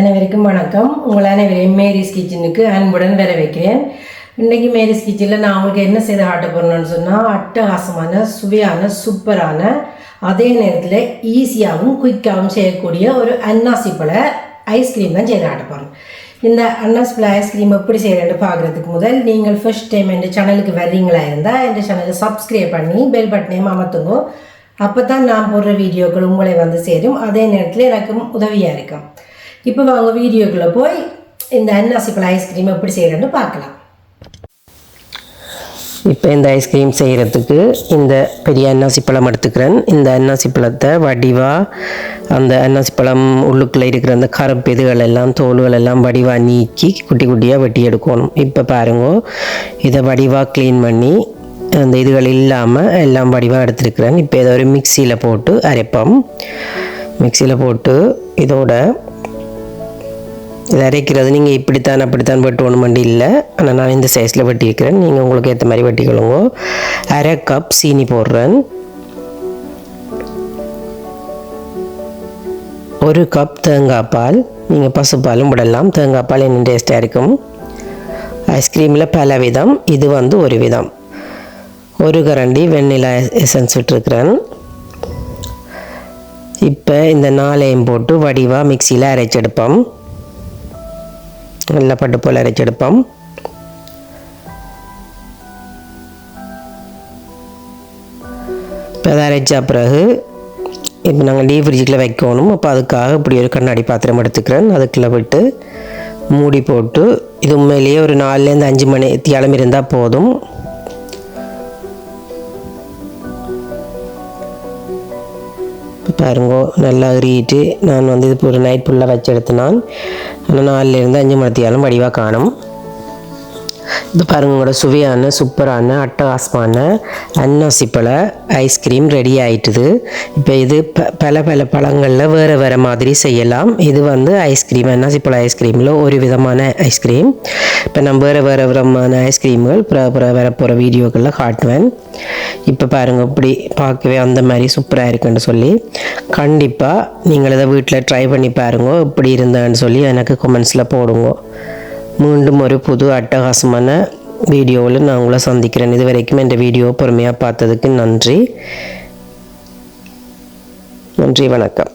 அனைவருக்கும் வணக்கம். உங்கள் அனைவரையும் மேரிஸ் கிச்சனுக்கு அன்புடன் வரவேற்கிறேன். இன்றைக்கி மேரிஸ் கிச்சனில் நான் உங்களுக்கு என்ன செய்து ஆட்ட போகிறேன்னு சொன்னால் அட்டகாசமான சுவையான சூப்பரான அதே நேரத்தில் ஈஸியாகவும் குயிக்காகவும் செய்யக்கூடிய ஒரு அன்னாசி பழ ஐஸ்கிரீம் தான் செய்து ஆட்ட போகிறேன் இந்த அன்னாசி பழ ஐஸ்கிரீம் எப்படி செய்கிறேன்னு பார்க்குறதுக்கு முதல் நீங்கள் ஃபர்ஸ்ட் டைம் என் சேனலுக்கு வர்றீங்களா இருந்தால் என் சேனலை சப்ஸ்கிரைப் பண்ணி பெல் பட்டனையும் அமர்த்துங்க. அப்போ தான் நான் போடுற வீடியோக்கள் உங்களை வந்து சேரும். அதே நேரத்தில் எனக்கும் உதவியாக இருக்கும். இப்போ வாங்க வீடியோக்குள்ளே போய் இந்த அன்னாசி பழ ஐஸ்கிரீம் எப்படி செய்கிறேன்னு பார்க்கலாம். இப்போ இந்த ஐஸ்கிரீம் செய்கிறதுக்கு இந்த பெரிய அன்னாசி பழம் எடுத்துக்கிறேன். இந்த அன்னாசி பழத்தை வடிவாக அந்த அன்னாசி பழம் உள்ளுக்குள்ளே இருக்கிற அந்த கருப்பு இதுகள் எல்லாம் தோல்கள் எல்லாம் வடிவாக நீக்கி குட்டி குட்டியாக வெட்டி எடுக்கணும். இப்போ பாருங்க இதை வடிவாக க்ளீன் பண்ணி அந்த இதுகள் இல்லாமல் எல்லாம் வடிவாக எடுத்துருக்கிறேன். இப்போ இதை ஒரு மிக்சியில் போட்டு அரைப்போம். மிக்சியில் போட்டு இதோட இது அரைக்கிறது நீங்கள் இப்படித்தான் அப்படித்தான் வெட்டணும் வண்டி இல்லை. ஆனால் நான் இந்த சைஸில் வெட்டியிருக்கிறேன். நீங்கள் உங்களுக்கு ஏற்ற மாதிரி வெட்டிக்கொள்ளுங்க அரை கப் சீனி போடுறேன். ஒரு கப் தேங்காய் பால். நீங்கள் பசுப்பாலும் விடலாம். தேங்காய் பால் என்ன டேஸ்ட்டாக இருக்கும். ஐஸ்கிரீமில் பல விதம். இது வந்து ஒரு விதம். ஒரு கரண்டி வெண்ணிலா எசன்ஸ் விட்டுருக்குறேன். இப்போ இந்த நாளையும் போட்டு வடிவாக மிக்சியில் அரைச்செடுப்போம். நல்லா பட்டு போல் அரைச்செடுப்போம் இப்போ அதை அரைச்ச பிறகு இப்போ நாங்கள் டீ ஃப்ரிட்ஜுக்குள்ளே வைக்கணும். அப்போ அதுக்காக இப்படி ஒரு கண்ணாடி பாத்திரம் எடுத்துக்கிறேன். அதுக்குள்ளே விட்டு மூடி போட்டு இது உண்மையிலேயே ஒரு நாலுலேருந்து அஞ்சு மணி தியாலம் இருந்தால் போதும். பாருங்கோ நல்லா உருகிட்டு நான் வந்து இது ஒரு நைட் ஃபுல்லாக வச்சு எடுத்து நான். ஆனால் நாலுலேருந்து அஞ்சு மணித்தியாலும் வடிவாக காணும். இப்போ பாருங்களோட உங்களோட சுவையான சூப்பரான அட்டகாசமான அன்னாசிப்பழ ஐஸ்கிரீம் ரெடி ஆயிட்டுது. இப்போ இது ப பல பல பழங்களில் வேறு வேறு மாதிரி செய்யலாம். இது வந்து ஐஸ்கிரீம் அன்னாசிப்பழ ஐஸ்கிரீமில் ஒரு விதமான ஐஸ்கிரீம் இப்போ நான் வேறு வேறு விதமான ஐஸ்கிரீம்கள் பிற பிற வர போகிற வீடியோக்களில் காட்டுவேன். இப்போ பாருங்கள் இப்படி பார்க்கவே அந்த மாதிரி சூப்பராக இருக்குன்னு சொல்லி. கண்டிப்பாக நீங்கள் இதை வீட்டில் ட்ரை பண்ணி பாருங்க இப்படி இருந்தேன்னு சொல்லி எனக்கு கமெண்ட்ஸில் போடுங்க. மீண்டும் ஒரு புது அட்டகாசமான வீடியோவில் நான் உங்களை சந்திக்கிறேன். இது வரைக்கும் இந்த வீடியோ பொறுமையாக பார்த்ததுக்கு நன்றி. நன்றி வணக்கம்.